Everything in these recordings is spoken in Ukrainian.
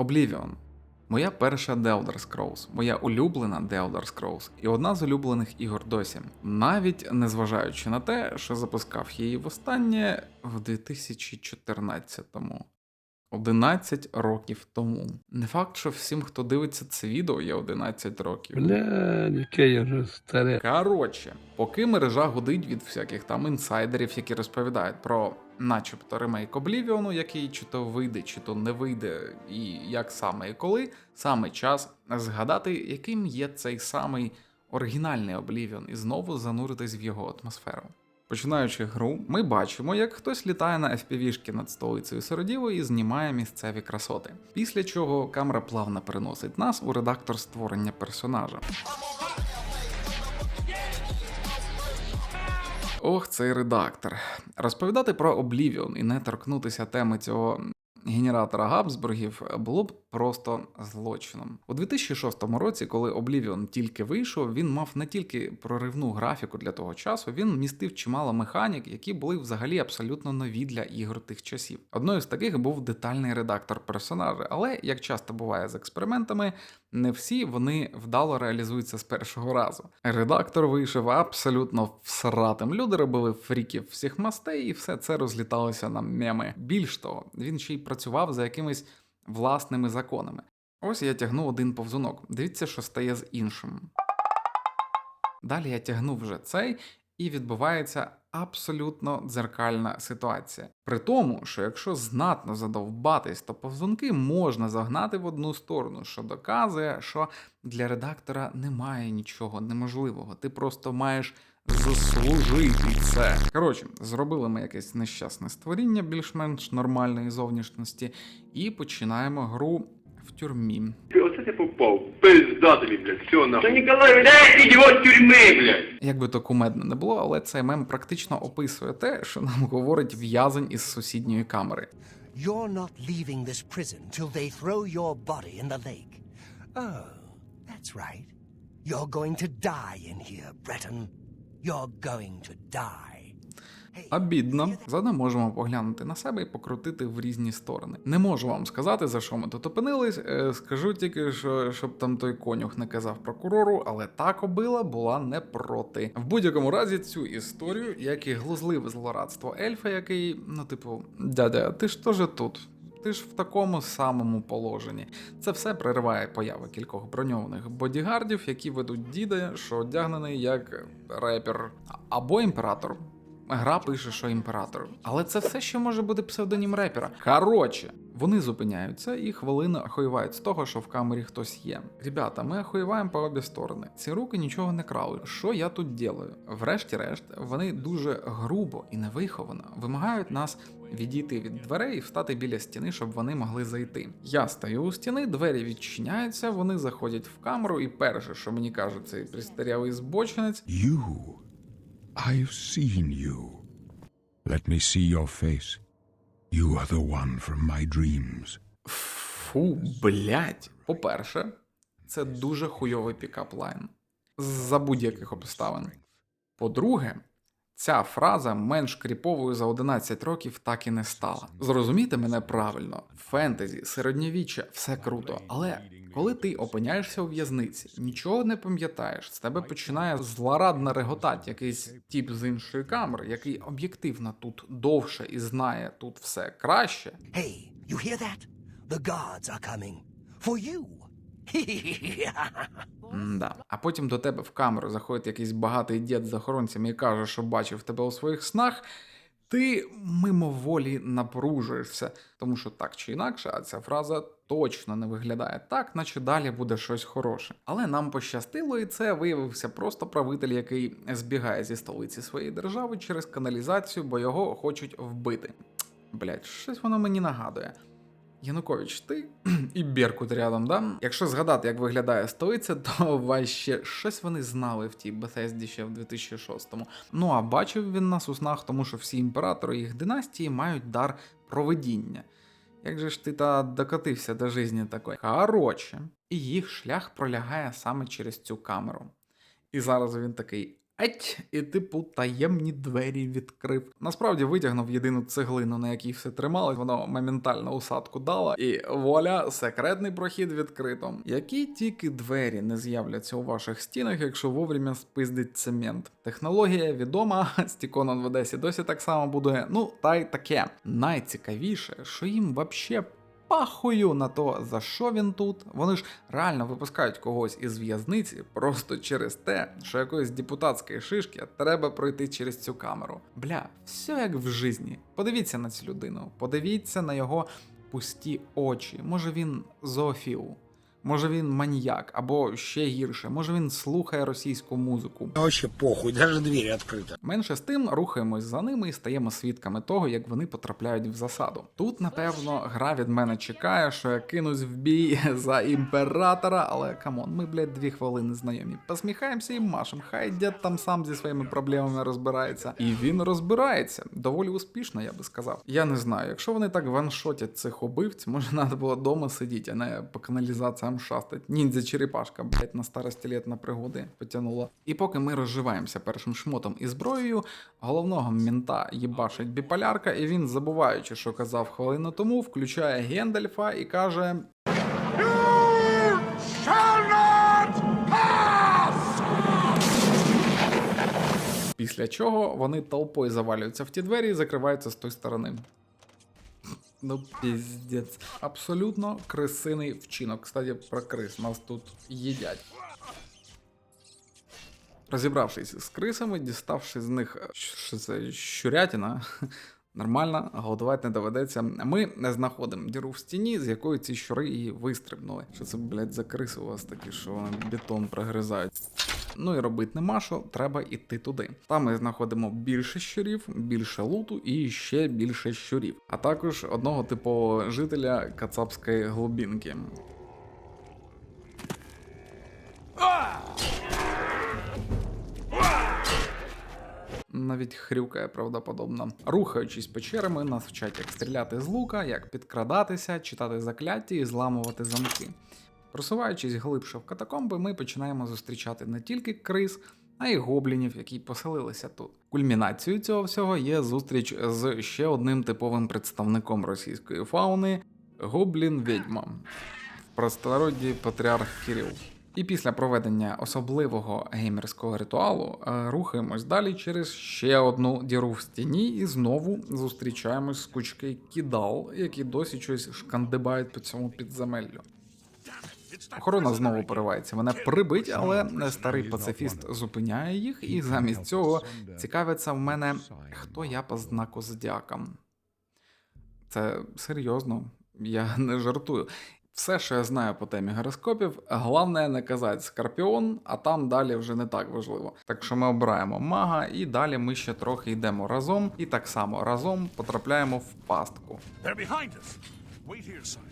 Oblivion. Моя перша The Elder Scrolls, моя улюблена The Elder Scrolls і одна з улюблених ігор досі, навіть незважаючи на те, що запускав її востаннє в 2014-му. 11 років тому. Не факт, що всім, хто дивиться це відео, є 11 років. Бля, яке я вже старе. Коротше, поки мережа гудить від всяких там інсайдерів, які розповідають про начебто ремейк Облівіону, який чи то вийде, чи то не вийде, і як саме і коли, саме час згадати, яким є цей самий оригінальний Облівіон, і знову зануритись в його атмосферу. Починаючи гру, ми бачимо, як хтось літає на FPV-шки над столицею Сиродіво і знімає місцеві красоти. Після чого камера плавно переносить нас у редактор створення персонажа. Ох, цей редактор. Розповідати про Oblivion і не торкнутися теми цього генератора Габсбургів було б просто злочином. У 2006 році, коли Oblivion тільки вийшов, він мав не тільки проривну графіку для того часу, він містив чимало механік, які були взагалі абсолютно нові для ігор тих часів. Одною з таких був детальний редактор персонажа, але як часто буває з експериментами, не всі вони вдало реалізуються з першого разу. Редактор вийшов абсолютно всратим. Люди робили фріків всіх мастей, і все це розліталося на меми. Більш того, він ще й працював за якимись власними законами. Ось я тягну один повзунок. Дивіться, що стає з іншим. Далі я тягну вже цей, і відбувається абсолютно дзеркальна ситуація. При тому, що якщо знатно задовбатись, то повзунки можна загнати в одну сторону, що доказує, що для редактора немає нічого неможливого. Ти просто маєш заслужити це. Коротше, зробили ми якесь нещасне створіння більш-менш нормальної зовнішності, і починаємо гру в тюрмі. Оце ти попав. Пизда блядь, все нахуй. Та Ніколай, дай ідіот тюрми, блядь. Як би то кумедно не було, але цей мем практично описує те, що нам говорить в'язень із сусідньої камери. You're not leaving this prison till they throw your body in the lake. Oh, that's right. You're going to die in here, Breton. You're going to die. Обідно. Заодно можемо поглянути на себе і покрутити в різні сторони. Не можу вам сказати, за що ми тут опинились. е, Скажу тільки, що щоб там той конюх не казав прокурору, але та кобила була не проти. В будь-якому разі цю історію, як і глузливе злорадство ельфа, який, ну, типу, дядя, ти ж теж тут. Ти ж в такому самому положенні. Це все перериває появи кількох броньованих бодігардів, які ведуть діда, що одягнений як репер або імператор. Гра пише, що імператор. Але це все ще може бути псевдонім репера. Коротше, вони зупиняються і хвилину охуєвають з того, що в камері хтось є. Ребята, ми охуєваємо по обі сторони. Ці руки нічого не крали. Що я тут ділаю? Врешті-решт, вони дуже грубо і невиховано вимагають нас відійти від дверей і встати біля стіни, щоб вони могли зайти. Я стою у стіни, двері відчиняються, вони заходять в камеру, і перше, що мені каже цей пристарявий збочинець, You. I've seen you. Let me see your face. You are the one from my dreams. Фу, блять. По-перше, це дуже хуйовий пікап-лайн. За будь-яких обставин. По-друге, ця фраза менш кріповою за 11 років так і не стала. Зрозумійте мене правильно, фентезі, середньовіччя, все круто, але коли ти опиняєшся у в'язниці, нічого не пам'ятаєш, з тебе починає злорадно реготати якийсь тіп з іншої камери, який об'єктивно тут довше і знає тут все краще. Hey, you hear that? The guards are coming. For you. Да. А потім до тебе в камеру заходить якийсь багатий дід з охоронцями і каже, що бачив тебе у своїх снах. Ти мимоволі напружуєшся, тому що так чи інакше, а ця фраза точно не виглядає так, наче далі буде щось хороше. Але нам пощастило, і це виявився просто правитель, який збігає зі столиці своєї держави через каналізацію, бо його хочуть вбити. Блять, щось воно мені нагадує. Янукович, ти і Беркут рядом, да? Якщо згадати, як виглядає столиця, то ваще щось вони знали в тій Бethesді ще в 2006-му. Ну а бачив він нас у снах, тому що всі імператори їх династії мають дар провидіння. Як же ж ти та докотився до житті такої? Коротше, і їх шлях пролягає саме через цю камеру. І зараз він такий: Еть, і типу таємні двері відкрив. Насправді витягнув єдину цеглину, на якій все трималось, воно моментально усадку дало, і вуаля, секретний прохід відкрито. Які тільки двері не з'являться у ваших стінах, якщо вовремя спиздить цемент. Технологія відома, Стіконон в Одесі досі так само будує. Ну, та й таке. Найцікавіше, що їм вообще пахую на то, за що він тут. Вони ж реально випускають когось із в'язниці просто через те, що якоїсь депутатської шишки треба пройти через цю камеру. Бля, все як в житті. Подивіться на цю людину, подивіться на його пусті очі. Може він зоофіл, може він маніяк, або ще гірше, може він слухає російську музику. Вообще похуй, даже двери открыты. Менше з тим рухаємось за ними і стаємо свідками того, як вони потрапляють в засаду. Тут, напевно, гра від мене чекає, що я кинусь в бій за імператора, але камон, ми, блядь, дві хвилини знайомі. Посміхаємося і машем. Хай дід там сам зі своїми проблемами розбирається. І він розбирається доволі успішно, я би сказав. Я не знаю, якщо вони так ваншотять цих убивць, може треба було дома сидіти, а не по каналізаціям шастать. Ніндзя черепашка, блядь, на старості літ на пригоди потягнула. І поки ми розживаємося першим шмотом і зброєю, головного мента їбашить біполярка, і він, забуваючи, що казав хвилину тому, включає Гендальфа і каже: Після чого вони толпою завалюються в ті двері і закриваються з той сторони. Ну, піздець. Абсолютно крисиний вчинок. Кстати, про крис нас тут їдять. Розібравшись з крисами, діставши з них що це щурятина, нормально, голодувати не доведеться. Ми не знаходимо діру в стіні, з якої ці щури і вистрибнули. Що це, блядь, за криси у вас такі, що вони бетон прогризають. Ну і робити нема що, треба йти туди. Там ми знаходимо більше щурів, більше луту і ще більше щурів, а також одного типового жителя Кацапської глубинки. Навіть хрюкає правдоподобно. Рухаючись печерами, нас вчать, як стріляти з лука, як підкрадатися, читати закляття і зламувати замки. Просуваючись глибше в катакомби, ми починаємо зустрічати не тільки крис, а й гоблінів, які поселилися тут. Кульмінацією цього всього є зустріч з ще одним типовим представником російської фауни гоблін відьма в простонароді патріарх Кирил. І після проведення особливого геймерського ритуалу е, рухаємось далі через ще одну діру в стіні і знову зустрічаємось з кучки кідал, які досі щось шкандибають по цьому підземеллю. Охорона знову поривається мене прибить, але старий пацифіст зупиняє їх, і замість цього цікавиться в мене, хто я по знаку зодіака. Це серйозно, я не жартую. Все, що я знаю по темі гороскопів, головне не казати скорпіон, а там далі вже не так важливо. Так що ми обираємо мага, і далі ми ще трохи йдемо разом, і так само разом потрапляємо в пастку. They're behind us. Wait here, sire.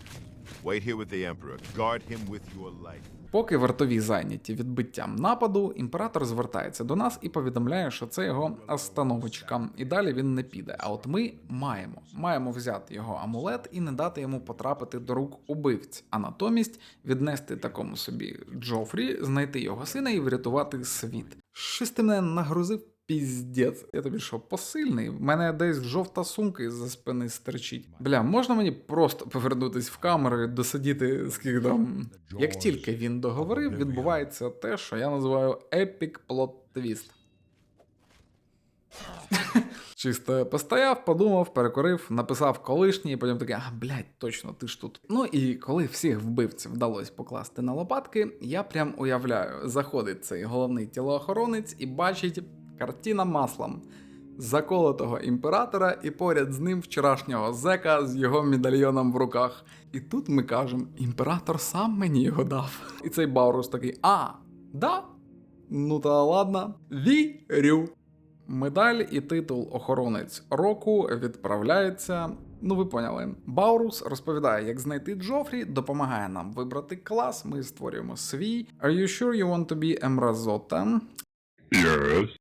Wait here with the Emperor. Guard him with your life. Поки вартові зайняті відбиттям нападу, імператор звертається до нас і повідомляє, що це його остановочка, і далі він не піде. А от ми маємо маємо взяти його амулет і не дати йому потрапити до рук убивць, а натомість віднести такому собі Джофрі, знайти його сина і врятувати світ. Щось ти мене нагрузив. Піздець, я тобі що, посильний? В мене десь жовта сумка із-за спини стерчить. Бля, можна мені просто повернутись в камеру і досидіти скільки там. Як тільки він договорив, відбувається те, що я називаю епік плот твіст. Чисто постояв, подумав, перекурив, написав колишній, і потім такий, а блядь, точно ти ж тут. Ну і коли всіх вбивців вдалося покласти на лопатки, я прям уявляю, заходить цей головний тілоохоронець і бачить картина маслом заколотого імператора і поряд з ним вчорашнього зека з його медальйоном в руках. І тут ми кажемо: імператор сам мені його дав. І цей Баурус такий: А, да? Ну та ладно, вірю. Медаль і титул охоронець року відправляється. Ну, ви поняли. Баурус розповідає, як знайти Джофрі, допомагає нам вибрати клас. Ми створюємо свій. Are you sure you want to be Емразота?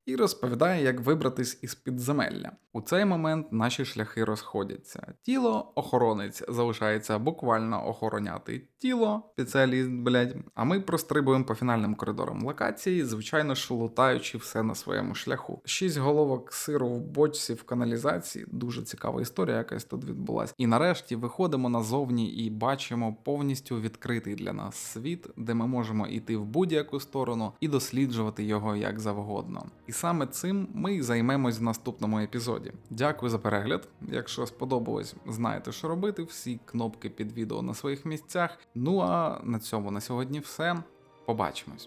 І розповідає, як вибратись із підземелля. У цей момент наші шляхи розходяться. Тіло охоронець залишається буквально охороняти тіло, спеціаліст, блядь. А ми прострибуємо по фінальним коридорам локації, звичайно ж лутаючи все на своєму шляху. Шість головок сиру в бочці в каналізації. Дуже цікава історія, якась тут відбулася. І нарешті виходимо назовні і бачимо повністю відкритий для нас світ, де ми можемо йти в будь-яку сторону і досліджувати його як завгодно. І саме цим ми займемось в наступному епізоді. Дякую за перегляд. Якщо сподобалось, знаєте, що робити. Всі кнопки під відео на своїх місцях. Ну а на цьому на сьогодні все. Побачимось.